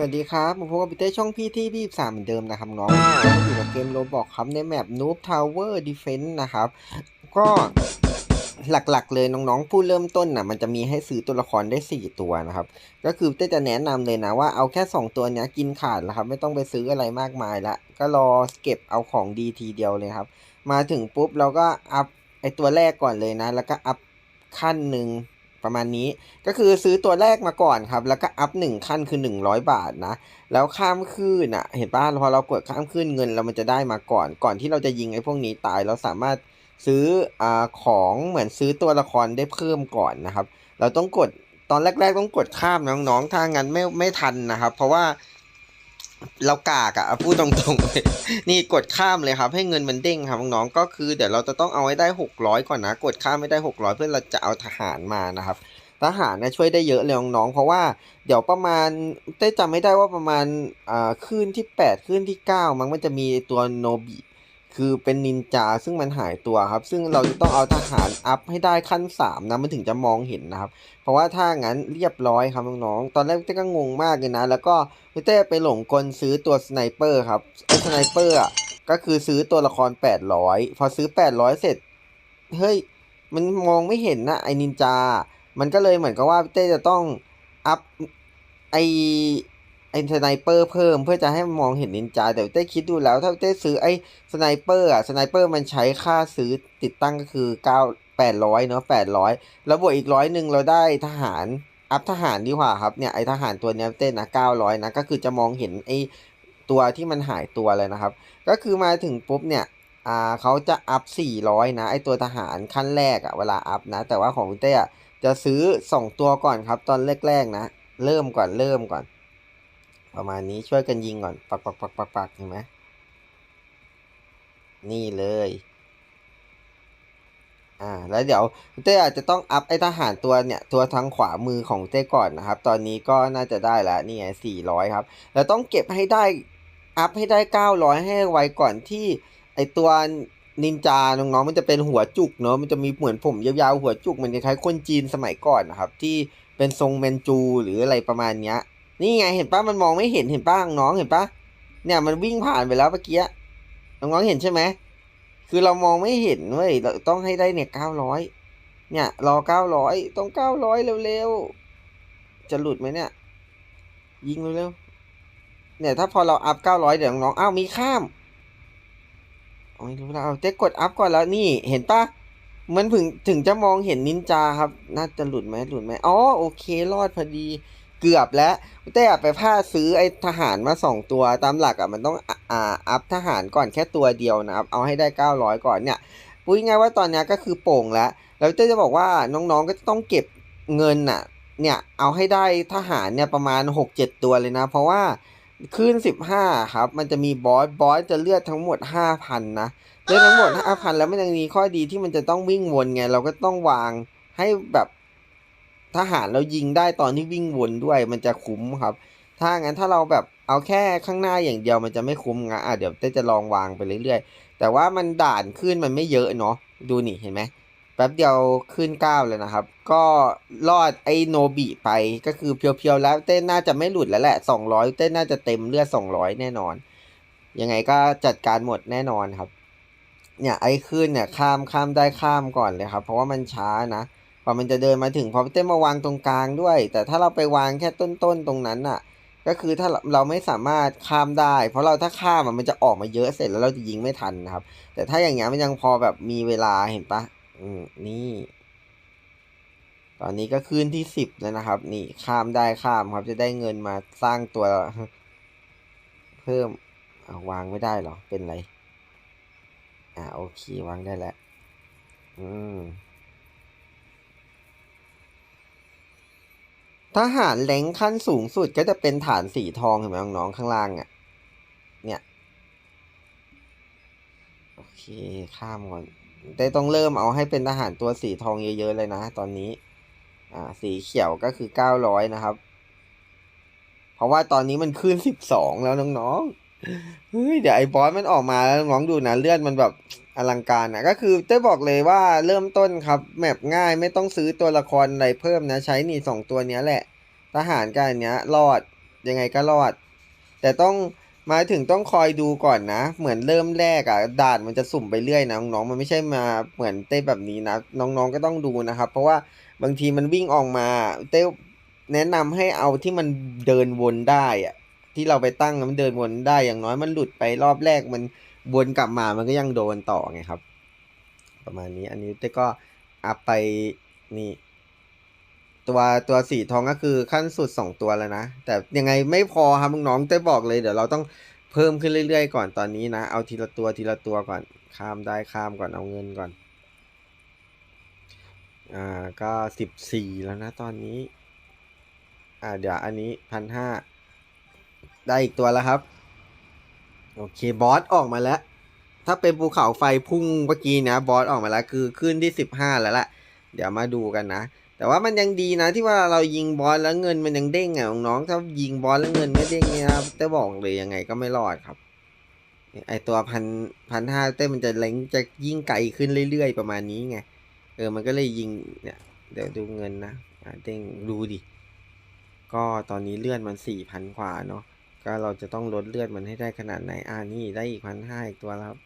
สวัสดีครับผมพบกับพี่เต้ช่องพี่ที่พี่สามเหมือนเดิมนะครับน้องวันนี้ก็มาอยู่กับเกมโรบอกครับในแมป Noob Tower Defense นะครับ ก็หลักๆเลยน้องๆ ผู้เริ่มต้นน่ะ มันจะมีให้ซื้อตัวละครได้ 4 ตัวนะครับ ก็คือเต้จะแนะนำเลยนะว่าเอาแค่ 2 ตัวเนี้ยกินขาดแล้วครับ ไม่ต้องไปซื้ออะไรมากมายละ ก็รอเก็บเอาของดีทีเดียวเลยครับ มาถึงปุ๊บเราก็อัพไอตัวแรกก่อนเลยนะ แล้วก็อัพขั้นหนึ่ง ประมาณนี้ ก็คือซื้อตัวแรกมาก่อนครับ แล้วก็อัพหนึ่งขั้นคือ 100 บาทนะ แล้วข้ามคืนอะ เห็นป่ะพอเรากดข้ามคืนเงินเรามันจะได้มาก่อน ก่อนที่เราจะยิงไอ้พวกนี้ตาย เราสามารถซื้ออ่าของเหมือนซื้อตัวละครได้เพิ่มก่อนนะครับ เราต้องกดตอนแรก ๆ ต้องกดข้ามน้องๆ ถ้างั้นไม่ไม่ทันนะครับ เพราะว่า เรากากอะพูดตรงๆเลยนี่กดข้ามเลยครับ ให้เงินมันเด้งครับน้องๆก็คือเดี๋ยวเราจะต้องเอาให้ได้ 600 ก่อนนะ กดข้ามไม่ได้ 600 เพื่อเราจะเอาทหารมานะครับ ทหารนะช่วยได้เยอะเลยน้องๆเพราะว่าเดี๋ยวประมาณได้จำไม่ได้ว่าประมาณอ่าขึ้นที่8คลื่นที่ 9 มันมันจะมีตัวโนบิ คือเป็นนินจาซึ่งมันหายตัวครับ ซึ่งเราจะต้องเอาทหารอัพให้ได้ขั้น3นะมันถึงจะมองเห็นนะครับ เพราะว่าถ้างั้นเรียบร้อยครับน้องๆตอนแรกเต้ก็งงมากเลยนะ แล้วก็เต้ไปหลงกลซื้อตัวสไนเปอร์ครับไอ้สไนเปอร์ก็คือซื้อตัวละคร 800 พอซื้อ 800 เสร็จเฮ้ยมันมองไม่เห็นนะไอ้นินจา มันก็เลยเหมือนกับว่าเต้จะต้องอัพไอ ไอ้สไนเปอร์เพิ่มเพื่อจะให้มองเห็นนินจาแต่เต้คิดดูแล้ว ถ้าเต้ซื้อไอ้สไนเปอร์อะสไนเปอร์มันใช้ค่าซื้อติดตั้งก็คือเก้าแปดร้อยเนาะแปดร้อยแล้วบวกอีกร้อยหนึ่งเราได้ทหารอัพทหารดีกว่าครับเนี่ยไอ้ทหารตัวเนี้ยเต้นะเก้าร้อยนะก็คือจะมองเห็นไอ้ตัวที่มันหายตัวเลยนะครับ ก็คือมาถึงปุ๊บเนี่ยอ่าเขาจะอัพ400นะไอตัวทหารขั้นแรกอะเวลาอัพนะ แต่ว่าของเต้อะจะซื้อ2ตัวก่อนครับตอนแรกๆนะ เริ่มก่อนเริ่มก่อน ประมาณนี้ช่วยกันยิงก่อน ปักปักปักปักปักเห็นไหมนี่เลย อ่า แล้วเดี๋ยวเต้อาจจะต้องอัพไอทหารตัวเนี่ย ตัวทางขวามือของเต้ก่อนนะครับ ตอนนี้ก็น่าจะได้แล้วนี่ไง400ครับแล้วต้องเก็บให้ได้ อัพให้ได้900ให้ไวก่อนที่ไอตัวนินจา น้องๆ มันจะเป็นหัวจุกเนาะ มันจะมีเหมือนผมยาวๆ หัวจุกเหมือนคล้ายคนจีนสมัยก่อนนะครับ ที่เป็นทรงแมนจูหรืออะไรประมาณเนี้ย นี่ไงเห็นปะมันมองไม่เห็นเห็นปะน้องเห็นปะเนี่ยมันวิ่งผ่านไปแล้วเมื่อกี้น้องๆเห็นใช่ไหมคือเรามองไม่เห็นเว้ยเราต้องให้ได้เนี่ย900เนี่ยรอ900ต้อง900เร็วๆจะหลุดไหมเนี่ย ยิงเร็วๆเนี่ยถ้าพอเราอัพ900เดี๋ยวน้องอ้าวมีข้ามโอ้ยรู้แล้วเอาเจ๊กดอัพก่อนแล้วนี่เห็นปะมันถึงถึงจะมองเห็นนินจาครับ น่าจะหลุดไหมหลุดไหมอ๋อโอเครอดพอดี เกือบแล้วเต้ไปพลาดซื้อไอ้ทหารมาสองตัวตามหลักอะมันต้องอ่าอัพทหารก่อนแค่ตัวเดียวนะครับ เอาให้ได้เก้าร้อยก่อนเนี่ยพูดง่ายว่าตอนนี้ก็คือโป่งแล้วแล้วเต้จะบอกว่าน้องๆก็ต้องเก็บเงินน่ะเนี่ยเอาให้ได้ทหารเนี่ยประมาณหกเจ็ดตัวเลยนะ เพราะว่าขึ้นสิบห้าครับ มันจะมีบอส บอสจะเลือดทั้งหมดห้าพันนะ เลือกทั้งหมดห้าพันแล้วมันยังมีข้อดีที่มันจะต้องวิ่งวนไง เราก็ต้องวางให้แบบ ทหารเรายิงได้ตอนที่วิ่งวนด้วยมันจะคุ้มครับ ถ้างั้นถ้าเราแบบเอาแค่ข้างหน้าอย่างเดียวมันจะไม่คุ้มไงอะเดี๋ยวเต้จะลองวางไปเรื่อยๆ แต่ว่ามันด่านขึ้นมันไม่เยอะเนาะดูนี่เห็นไหมแป๊บเดียวขึ้นเก้าเลยนะครับ ก็รอดไอโนบิไปก็คือเพียวๆแล้วเต้น่าจะไม่หลุดแล้วแหละสองร้อยเต้น่าจะเต็มเลือดสองร้อยแน่นอน ยังไงก็จัดการหมดแน่นอนครับ เนี่ยไอ้ขึ้นเนี่ยข้ามข้ามได้ข้ามก่อนเลยครับ เพราะว่ามันช้านะ พอมันจะเดินมาถึงพอเต้มาวางตรงกลางด้วย แต่ถ้าเราไปวางแค่ต้นๆตรงนั้นน่ะก็คือถ้าเราไม่สามารถข้ามได้ เพราะเราถ้าข้ามมันจะออกมาเยอะเสร็จแล้วเราจะยิงไม่ทันนะครับ แต่ถ้าอย่างเงี้ยมันยังพอแบบมีเวลาเห็นปะอืมนี่ ตอนนี้ก็ขึ้นที่สิบแล้วนะครับ นี่ข้ามได้ข้ามครับ จะได้เงินมาสร้างตัว เพิ่มาวางไม่ได้หรอเป็นไร อ่าโอเควางได้แล้วอืม ทหารแหลงขั้นสูงสุดก็จะเป็นฐานสีทองเห็นไหมน้องๆข้างล่างอะ เนี่ย โอเค ข้ามก่อน ได้ต้องเริ่มเอาให้เป็นทหารตัวสีทองเยอะๆเลยนะ ตอนนี้ อ่า สีเขียวก็คือเก้าร้อยนะครับ เพราะว่าตอนนี้มันขึ้นสิบสองแล้วน้องๆ เฮ้ยเดี๋ยวไอ้บอสมันออกมาแล้วน้องดูนะเลือดมันแบบอลังการนะก็คือเต้บอกเลยว่าเริ่มต้นครับแมปง่ายไม่ต้องซื้อตัวละครอะไรเพิ่มนะ ใช้นี่สองตัวเนี้ยแหละ ทหารกันเนี้ยรอดยังไงก็รอด แต่ต้องมาถึงต้องคอยดูก่อนนะ เหมือนเริ่มแรกอะด่านมันจะสุ่มไปเรื่อยนะน้องๆมันไม่ใช่มาเหมือนเต้แบบนี้นะ น้องๆก็ต้องดูนะครับ เพราะว่าบางทีมันวิ่งออกมา เต้แนะนำให้เอาที่มันเดินวนได้อะ ที่เราไปตั้งมันเดินวนได้อย่างน้อยมันหลุดไปรอบแรกมันวนกลับมามันก็ยังโดนต่อไงครับ ประมาณนี้อันนี้เต้ก็อัพไปนี่ตัวตัวสีทองก็คือขั้นสุดสองตัวแล้วนะ แต่ยังไงไม่พอครับมึงน้องเต้บอกเลยเดี๋ยวเราต้องเพิ่มขึ้นเรื่อยๆ ก่อนตอนนี้นะ เอาทีละตัวทีละตัวก่อนข้ามได้ข้ามก่อนเอาเงินก่อนอ่าก็สิบสี่แล้วนะตอนนี้ อ่าเดี๋ยวอันนี้พันห้า ได้อีกตัวแล้วครับ โอเคบอสออกมาแล้ว ถ้าเป็นภูเขาไฟพุ่งเมื่อกี้นะบอสออกมาแล้วคือขึ้นที่สิบห้าแล้วละเดี๋ยวมาดูกันนะแต่ว่ามันยังดีนะที่ว่าเรายิงบอสแล้วเงินมันยังเด้งอะน้องถ้ายิงบอสแล้วเงินไม่เด้งเนี่ยนะเต้บอกเลยยังไงก็ไม่รอดครับ ไอตัวพันพันห้าเต้มันจะเล้งจะยิ่งไกลขึ้นเรื่อยๆประมาณนี้ไงเออมันก็เลยยิงเนี่ยเดี๋ยวดูเงินนะเด้งดูดิก็ตอนนี้เลื่อดมันสี่พันกว่าเนาะ ก็เราจะต้องลดเลือดมันให้ได้ขนาดไหน อ่านี่ได้อีกพันห้าอีกตัวแล้วครับ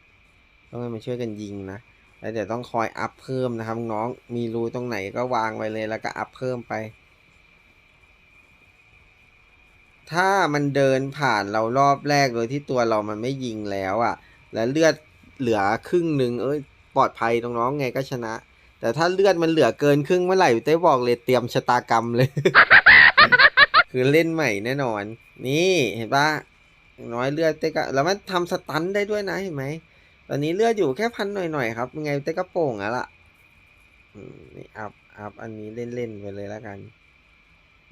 ต้องให้มาช่วยกันยิงนะ แล้วเดี๋ยวต้องคอยอัพเพิ่มนะครับน้อง มีรูตรงไหนก็วางไว้เลยแล้วก็อัพเพิ่มไป ถ้ามันเดินผ่านเรารอบแรกโดยที่ตัวเรามันไม่ยิงแล้วอะ่ะ แล้วเลือดเหลือครึ่งหนึ่งเอ้ยปลอดภัยน้องๆไงก็ชนะ แต่ถ้าเลือดมันเหลือเกินครึ่งเมื่อไหร่เต้บอกเลยเตรียมชะตากรรมเลย คือเล่นใหม่แน่นอน นี่เห็นปะน้อยเลือดเต้ก็แล้วมันทำสตันได้ด้วยนะเห็นไหมตอนนี้เลือดอยู่แค่พันหน่อยๆครับยังไงเต้ก็โป่งแล้วล่ะอืมนี่อัพอัพอันนี้เล่นๆไปเลยแล้วกัน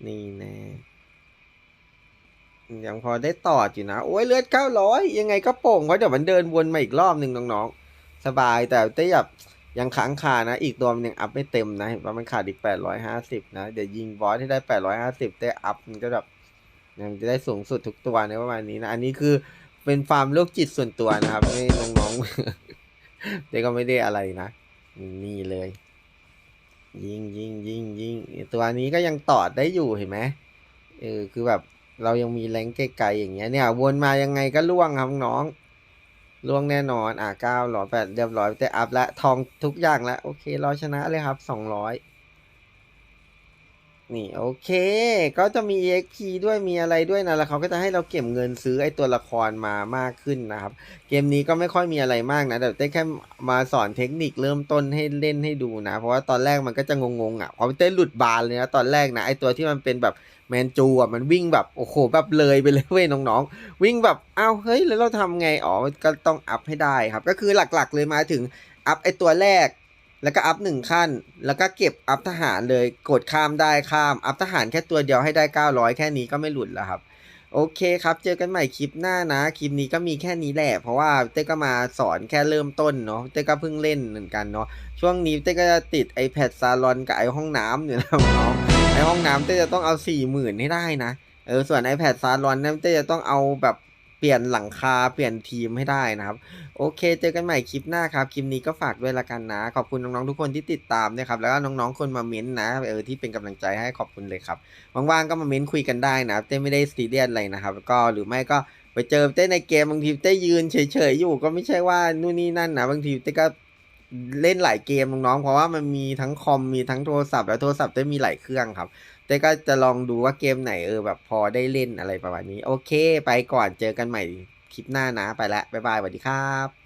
นี่แน่ยังพอได้ต่ออยู่นะ โอ้ยเลือดเก้าร้อยยังไงก็โป่งเพราะเดี๋ยวมันเดินวนมาอีกรอบหนึ่งน้องๆ สบายแต่เต้แบบ ยังค้างคานะ อีกตัวมันยังอัพไม่เต็มนะเห็นว่ามันขาดอีกแปดร้อยห้าสิบนะ เดี๋ยวยิงบอสที่ได้แปดร้อยห้อัพมันก็แบบยังจะได้สูงสุดทุกตัวในประมาณนี้นะ อันนี้คือเป็นฟาร์มโรคจิตส่วนตัวนะครับ ไม่น้องๆเต้ก็ไม่ได้อะไรนะ นี่เลย ยิงยิงยิงยิงตัวนี้ก็ยังตอดได้อยู่เห็นไหมเออคือแบบเรายังมีแรงไกลๆอย่างเงี้ยเนี่ย วนมายังไงก็ล่วงครับน้อง ล่วงแน่นอน อะเก้าร้อยแปดเรียบร้อยแต่อัพและทองทุกอย่างแล้วโอเคเราชนะเลยครับสองร้อย นี่โอเค ก็จะมี EXP ด้วยมีอะไรด้วยนะ แล้วเขาก็จะให้เราเก็บเงินซื้อไอ้ตัวละครมามากขึ้นนะครับ เกมนี้ก็ไม่ค่อยมีอะไรมากนะแต่เต้แค่มาสอนเทคนิคเริ่มต้นให้เล่นให้ดูนะ เพราะว่าตอนแรกมันก็จะงงๆอะเพราะเต้หลุดบานเลยนะตอนแรกนะไอตัวที่มันเป็นแบบแมนจูอะมันวิ่งแบบโอ้โหแบบเลยไปเลยเว้ยน้องๆ วิ่งแบบอ้าวเฮ้ยแล้วเราทำไงอ๋อก็ต้องอัพให้ได้ครับ ก็คือหลักๆเลยมาถึงอัพไอตัวแรก แล้วก็อัพหนึ่งขั้น แล้วก็เก็บอัพทหารเลยกดข้ามได้ข้าม อัพทหารแค่ตัวเดียวให้ได้ 900 แค่นี้ก็ไม่หลุดแล้วครับ โอเคครับ เจอกันใหม่คลิปหน้านะ คลิปนี้ก็มีแค่นี้แหละ เพราะว่าเต้ก็มาสอนแค่เริ่มต้นเนาะ เต้ก็เพิ่งเล่นเหมือนกันเนาะ ช่วงนี้เต้ก็จะติด iPad ซาลอนกับไอห้องน้ำอยู่นะน้องไอห้องน้ำเต้จะต้องเอาสี่หมื่นให้ได้นะ เออ ส่วน iPad ซาลอนเนี่ยเต้จะต้องเอาแบบ เปลี่ยนหลังคาเปลี่ยนทีมให้ได้นะครับ โอเค เจอกันใหม่คลิปหน้าครับ คลิปนี้ก็ฝากด้วยละกันนะ ขอบคุณน้องๆทุกคนที่ติดตามนะครับ แล้วก็น้องๆคนมาเม้นนะเออที่เป็นกำลังใจให้ขอบคุณเลยครับว่างๆก็มาเม้นคุยกันได้นะเต้ไม่ได้ซีเรียสอะไรนะครับ ก็หรือไม่ก็ไปเจอเต้ในเกมบางทีเต้ยืนเฉยๆอยู่ ก็ไม่ใช่ว่านู่นนี่นั่นนะบางทีเต้ก็ เล่นหลายเกมน้องๆเพราะว่ามันมีทั้งคอมมีทั้งโทรศัพท์แล้วโทรศัพท์ได้มีหลายเครื่องครับเต้ก็จะลองดูว่าเกมไหนเออแบบพอได้เล่นอะไรประมาณนี้ โอเค ไปก่อนเจอกันใหม่คลิปหน้านะไปละบ๊ายบายสวัสดีครับ